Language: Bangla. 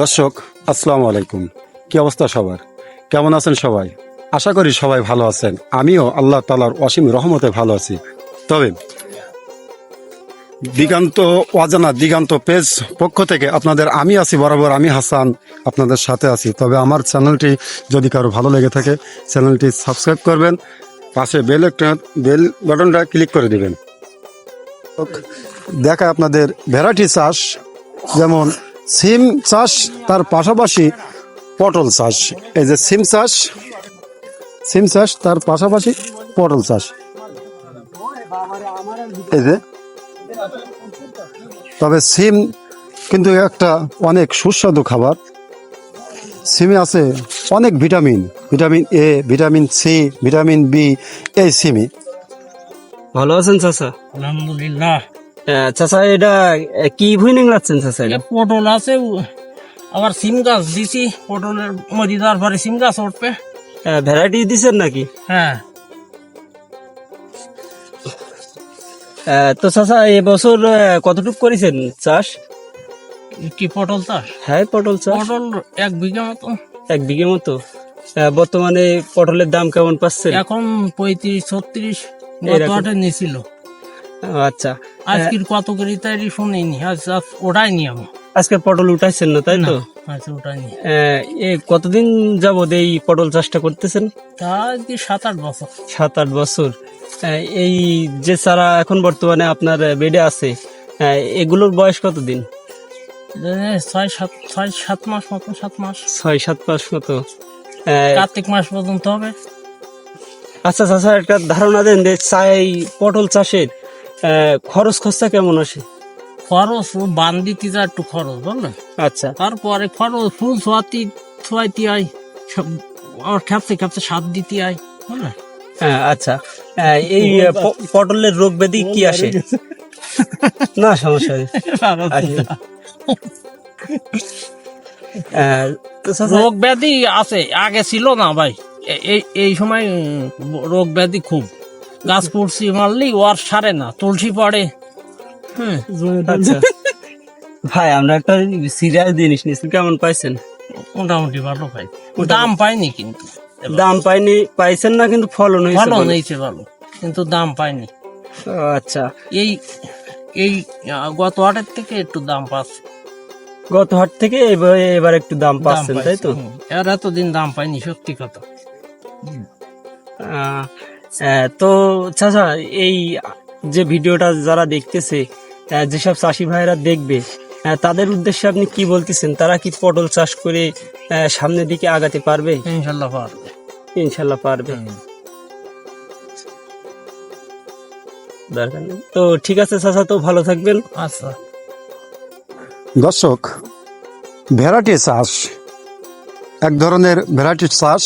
দর্শক, আসসালামু আলাইকুম। কি অবস্থা সবার? কেমন আছেন সবাই? আশা করি সবাই ভালো আছেন। আমিও আল্লাহ তালার অসীম রহমতে ভালো আছি। তবে দিগান্ত অজানা দিগান্ত পেজ পক্ষ থেকে আপনাদের আমি আছি বরাবর আমি হাসান, আপনাদের সাথে আছি। তবে আমার চ্যানেলটি যদি কারও ভালো লেগে থাকে, চ্যানেলটি সাবস্ক্রাইব করবেন, পাশে বেল বেল বাটনটা ক্লিক করে দিবেন। দেখা আপনাদের ভ্যারাইটি চাষ, যেমন সিম চাষ তার পাশাপাশি পটল চাষ। এই যে সিম চাষ সিম চাষ তার পাশাপাশি পটল চাষ। এই যে তবে সিম কিন্তু একটা অনেক সুস্বাদু খাবার। সিমে আছে অনেক vitamin vitamin A vitamin C vitamin B এই সিমি। ভালো আছেন চাচা? আলহামদুলিল্লাহ। চাচা এটা কি ভুইনিং লাগছেন চাচা এটা? পটল আছে আবার সিম গাছ দিছি পটলের মরি দেওয়ার পরে সিম গাছ উঠবে। ভ্যারাইটি দিছেন নাকি? হ্যাঁ। তো চাচা এবছর কতটুকু করেছেন চাষ? কি পটল চাষ? হ্যাঁ পটল চাষ। পটল এক বিঘা মতো। এক বিঘে মতো। বর্তমানে পটলের দাম কেমন পাচ্ছেন? এখন পঁয়ত্রিশ ছত্রিশ। নিয়েছিল আচ্ছা। আজকের কত করে তাই শুনিনি আজ আজ ওটাইনি আমি। আজকে পটল উঠাইছেন না তাই তো? আজ ওটাইনি কতদিন যাবত এই পটল চাষটা করতেছেন? তা কি সাত আট বছর। সাত আট বছর এই যে চারা এখন বর্তমানে আপনার বেডে আছে এগুলোর বয়স কতদিন? ছয় সাত ছয় সাত মাস মতো সাত মাস। ছয় সাত মাস মতো। কার্তিক মাস পর্যন্ত হবে। আচ্ছা চাচা একটা ধারণা দেন যে চাই পটল চাষের খরচ খরচা কেমন আসে? খরচ বান দিতে যা একটু খরচ বুঝলেন আচ্ছা। তারপরে খরচ ফুল ছোয়াতি ছোয়াইতে আয় সব আমার খেপতে খেপতে সাত দিতে আয় বুঝলেন হ্যাঁ, আচ্ছা। এই পটলের রোগ ব্যাধি কি আসে? না সমস্যা নেই। আচ্ছা। রোগ ব্যাধি আছে আগে ছিল না ভাই। এই এই সময় রোগ ব্যাধি খুব। গাছ পড়ছি মারলি ও আর সারে না তুলসী পড়ে। হ্যাঁ আচ্ছা। ভাই আমরা একটা সিরিয়াস জিনিস নিচ্ছি কেমন পাইছেন? মোটামুটি ভালো পাই। দাম পাইনি কিন্তু। দাম পাইনি পাইছেন না কিন্তু ফলন হয়েছে ভালো। নেইছে ভালো কিন্তু দাম পাইনি। আচ্ছা। এই এই গত হাটের থেকে একটু দাম পাচ্ছে। গত হাট থেকে এবার এবার একটু দাম পাচ্ছেন তাই তো। এর এতদিন দাম পাইনি সত্যি কথা। তো চাচা এই যে ভিডিওটা যারা দেখতেছে যেসব চাষি ভাইরা দেখবে তাদের উদ্দেশ্যে আপনি কি বলতেছেন? তারা কি পটল চাষ করে সামনের দিকে আগাতে পারবে? ইনশাল্লাহ পারবে। ইনশাল্লাহ পারবে। দরকার নেই। তো ঠিক আছে চাচা তো ভালো থাকবেন। আচ্ছা। দর্শক ভ্যারাইটি চাষ এক ধরনের ভ্যারাইটি চাষ